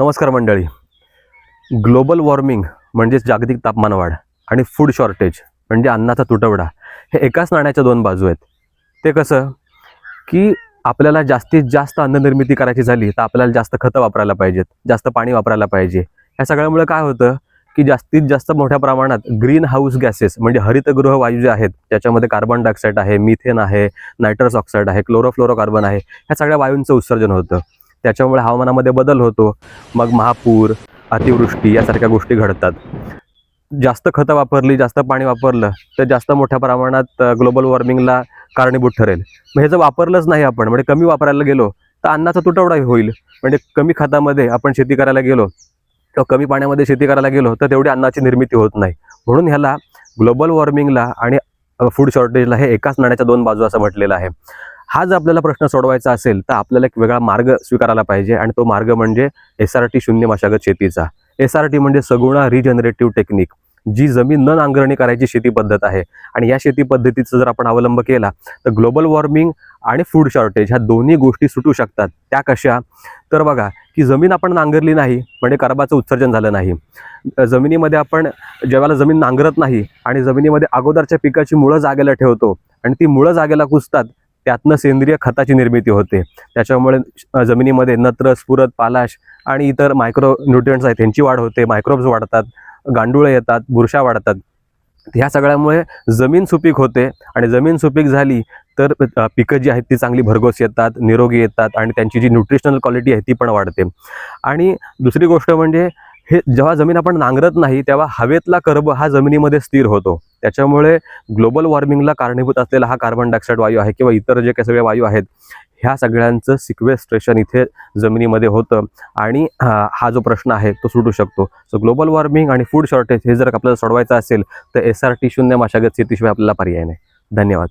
नमस्कार मंडळी. Global warming म्हणजेच जागतिक तापमानवाढ आणि फूड शॉर्टेज म्हणजे अन्नाचा तुटवडा हे एकाच नाण्याच्या दोन बाजू आहेत. ते कसं? की आपल्याला जास्तीत जास्त अन्ननिर्मिती करायची झाली तर आपल्याला जास्त खतं वापरायला पाहिजेत जास्त पाणी वापरायला पाहिजे. ह्या सगळ्यामुळे काय होतं? की जास्तीत जास्त मोठ्या प्रमाणात ग्रीन हाऊस गॅसेस म्हणजे हरितगृह वायू जे आहेत त्याच्यामध्ये कार्बन डायऑक्साईड आहे मिथेन आहे नायट्रस ऑक्साईड आहे क्लोरोफ्लोरोकार्बन आहे ह्या सगळ्या वायूंचं उत्सर्जन होतं. त्याच्यामुळे हवामानामध्ये बदल होतो. मग महापूर अतिवृष्टी यासारख्या गोष्टी घडतात. जास्त खतं वापरली जास्त पाणी वापरलं तर जास्त मोठ्या प्रमाणात ग्लोबल वॉर्मिंगला कारणीभूत ठरेल. मग हे जर वापरलंच नाही आपण म्हणजे कमी वापरायला गेलो तर अन्नाचा तुटवडाही होईल. म्हणजे कमी खतामध्ये आपण शेती करायला गेलो किंवा कमी पाण्यामध्ये शेती करायला गेलो तर तेवढी अन्नाची निर्मिती होत नाही. म्हणून ह्याला ग्लोबल वॉर्मिंगला आणि फूड शॉर्टेजला हे एकाच नाण्याच्या दोन बाजू असं म्हटलेलं आहे. हा जर आपल्याला प्रश्न सोडवायचा असेल तर आपल्याला एक वेगळा मार्ग स्वीकारायला पाहिजे आणि तो मार्ग म्हणजे एस आर टी शून्य मशागत शेतीचा. एस आर टी म्हणजे सगुणा रिजनरेटिव्ह टेक्निक जी जमीन न नांगरणी करायची शेती पद्धत आहे. आणि या शेती पद्धतीचा जर आपण अवलंब केला तर ग्लोबल वॉर्मिंग आणि फूड शॉर्टेज ह्या दोन्ही गोष्टी सुटू शकतात. त्या कशा? तर बघा की जमीन आपण नांगरली नाही म्हणजे कर्बाचं उत्सर्जन झालं नाही. जमिनीमध्ये आपण जेव्हा जमीन नांगरत नाही आणि जमिनीमध्ये अगोदरच्या पिकाची मुळं जागेला ठेवतो आणि ती मुळं जागेला कुसतात त्यातनं सेंद्रिय खताची निर्मिती होते. त्याच्यामुळे जमिनीमध्ये नत्र स्फुरत पालाश आणि इतर मायक्रो न्यूट्रियंट्स आहेत त्यांची वाढ होते. मायक्रोब्स वाढतात गांडुळं येतात बुरशा वाढतात. ह्या सगळ्यामुळे जमीन सुपीक होते आणि जमीन सुपीक झाली तर पिकं जी आहेत ती चांगली भरघोस येतात निरोगी येतात आणि त्यांची जी न्यूट्रिशनल क्वालिटी आहे ती पण वाढते. आणि दुसरी गोष्ट म्हणजे हे जेव्हा जमीन आपण नांगरत नाही तेव्हा हवेतला कर्ब हा जमिनीमध्ये स्थिर होतो. त्याच्यामुळे ग्लोबल वॉर्मिंगला कारणीभूत असलेला हा कार्बन डायऑक्साईड वायू आहे किंवा इतर जे काही सगळे वायू आहेत ह्या सगळ्यांचं सिक्वेस्ट्रेशन इथे जमिनीमध्ये होतं. आणि हा जो प्रश्न आहे तो सुटू शकतो. सो ग्लोबल वॉर्मिंग आणि फूड शॉर्टेज हे जर आपल्याला सोडवायचं असेल तर एस आर टी शून्य मशागत शेतीशिवाय आपल्याला पर्याय नाही. धन्यवाद.